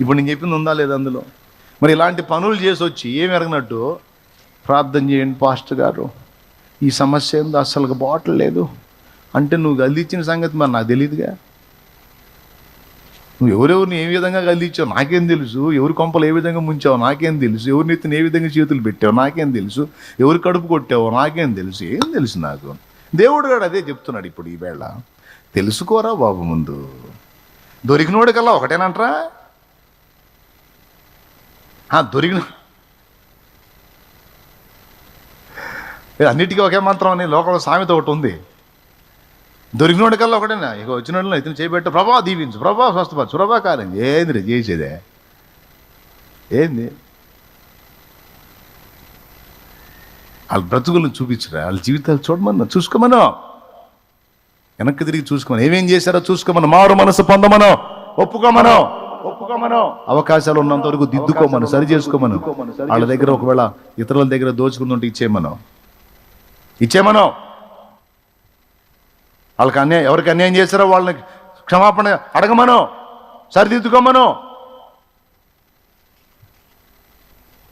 ఇప్పుడు నేను చెప్పింది ఉందా లేదా అందులో? మరి ఇలాంటి పనులు చేసి వచ్చి ఏమి ఎరగనట్టు ప్రార్థన చేయండి పాస్టర్ గారు. ఈ సమస్య ఏందో అస్సలు బాటలు లేదు. అంటే నువ్వు గల్దిచ్చిన సంగతి మరి నాకు తెలియదుగా నువ్వు ఎవరెవరిని ఏ విధంగా గల్దించావు నాకేం తెలుసు. ఎవరి కొంపలు ఏ విధంగా ముంచావు? నాకేం తెలుసు. ఎవరిని ఎత్తిన ఏ విధంగా చేతులు పెట్టావు? నాకేం తెలుసు. ఎవరు కడుపు కొట్టావో? నాకేం తెలుసు. ఏం తెలుసు నాకు? దేవుడు గారు అదే చెప్తున్నాడు ఇప్పుడు ఈవేళ తెలుసుకోరా బాబు ముందు? దొరికినోడికల్లా ఒకటేనంటరా? దొరికిన అన్నిటికీ ఒకే మంత్రం అని లోకంలో సామెత ఒకటి ఉంది. దొరికినోడి కల్లా ఒకటేనా? ఇక వచ్చినోళ్ళు ఇతను చేయబెట్టు ప్రభా దీవించు ప్రభా స్వస్థపరచు ప్రభా కాలం ఏంది రే చేసేదే? ఏంది? వాళ్ళ బ్రతుకులను చూపించరా? వాళ్ళ జీవితాలు చూడమన్నా చూసుకోమను వెనక్కి తిరిగి చూసుకోమని ఏమేం చేశారో చూసుకోమను మారు మనసు పొందమను ఒప్పుకోమను అవకాశాలు ఉన్నంత వరకు దిద్దుకోమను సరి చేసుకోమను వాళ్ళ దగ్గర ఒకవేళ ఇతరుల దగ్గర దోచుకుంటుంటే ఇచ్చేయమను. ఇచ్చేమను వాళ్ళకి అన్యాయం ఎవరికి అన్యాయం చేశారో వాళ్ళని క్షమాపణ అడగమను సరిదిద్దుకోమను.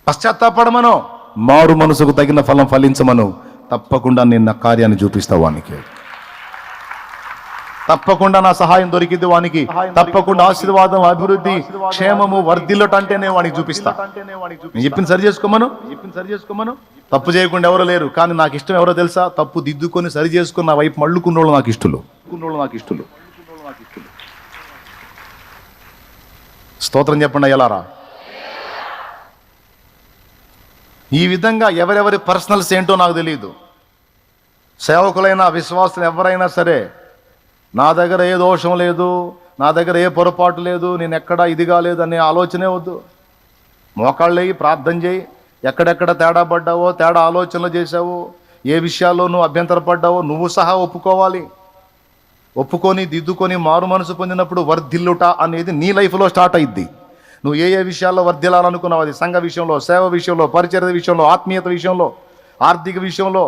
పశ్చాత్తాపడమను. మారు మనసుకు తగిన ఫలం ఫలించమను. తప్పకుండా నేను నా కార్యాన్ని చూపిస్తా వానికి. తప్పకుండా నా సహాయం దొరికింది వానికి. తప్పకుండా ఆశీర్వాదం అభివృద్ధి క్షేమము వర్ధిల్లట అంటేనే వానికి చూపిస్తా. నేను చెప్పింది సరి చేసుకోమను? చెప్పింది సరి చేసుకోమను? తప్పు చేయకుండా ఎవరో లేరు కానీ నాకు ఇష్టం ఎవరో తెలుసా? తప్పు దిద్దుకొని సరి చేసుకుని నా వైపు మళ్ళుకున్నోళ్ళు నాకు ఇష్టలు. కున్నోళ్ళు నాకు ఇష్టలు. స్తోత్రం చెప్పండి ఎలారా ఈ విధంగా ఎవరెవరి పర్సనల్స్ ఏంటో నాకు తెలియదు సేవకులైనా విశ్వాసులు ఎవరైనా సరే నా దగ్గర ఏ దోషం లేదు నా దగ్గర ఏ పొరపాటు లేదు నేను ఎక్కడ ఇదిగా లేదు అనే ఆలోచనే వద్దు. మోకాళ్ళు వేయి ప్రార్థన చేయి. ఎక్కడెక్కడ తేడా పడ్డావో తేడా ఆలోచనలు చేసావో ఏ విషయాల్లో నువ్వు అభ్యంతరపడ్డావో నువ్వు సహా ఒప్పుకోవాలి. ఒప్పుకొని దిద్దుకొని మారు మనసు పొందినప్పుడు వర్ధిల్లుట అనేది నీ లైఫ్లో స్టార్ట్ అయింది నువ్వు ఏ ఏ విషయాల్లో వర్ధిల్లాలనుకున్నావు అది సంఘ విషయంలో సేవ విషయంలో పరిచర్య విషయంలో ఆత్మీయత విషయంలో ఆర్థిక విషయంలో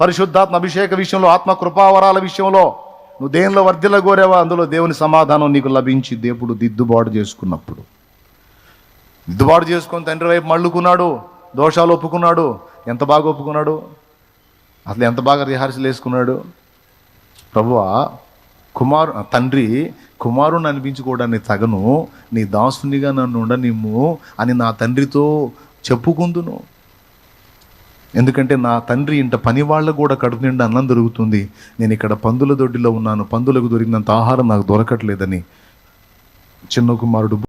పరిశుద్ధాత్మ అభిషేక విషయంలో ఆత్మ కృపావరాల విషయంలో నువ్వు దేనిలో వర్ధిల కోరావా అందులో దేవుని సమాధానం నీకు లభించి దేవుడు దిద్దుబాటు చేసుకున్నప్పుడు. దిద్దుబాటు చేసుకొని తండ్రి వైపు మళ్ళుకున్నాడు దోషాలు ఒప్పుకున్నాడు ఎంత బాగా ఒప్పుకున్నాడు? అసలు ఎంత బాగా రిహార్సల్ వేసుకున్నాడు? ప్రభువా కుమారు తండ్రి కుమారుని అనిపించుకోవడానికి తగను నీ దాసునిగా నన్ను ఉండనిమ్ము అని నా తండ్రితో చెప్పుకుందును. ఎందుకంటే నా తండ్రి ఇంట పని వాళ్ళకు కూడా కడుపు నిండా అన్నం దొరుకుతుంది. నేను ఇక్కడ పందుల దొడ్డిలో ఉన్నాను. పందులకు దొరికినంత ఆహారం నాకు దొరకట్లేదని. చిన్న కుమారుడు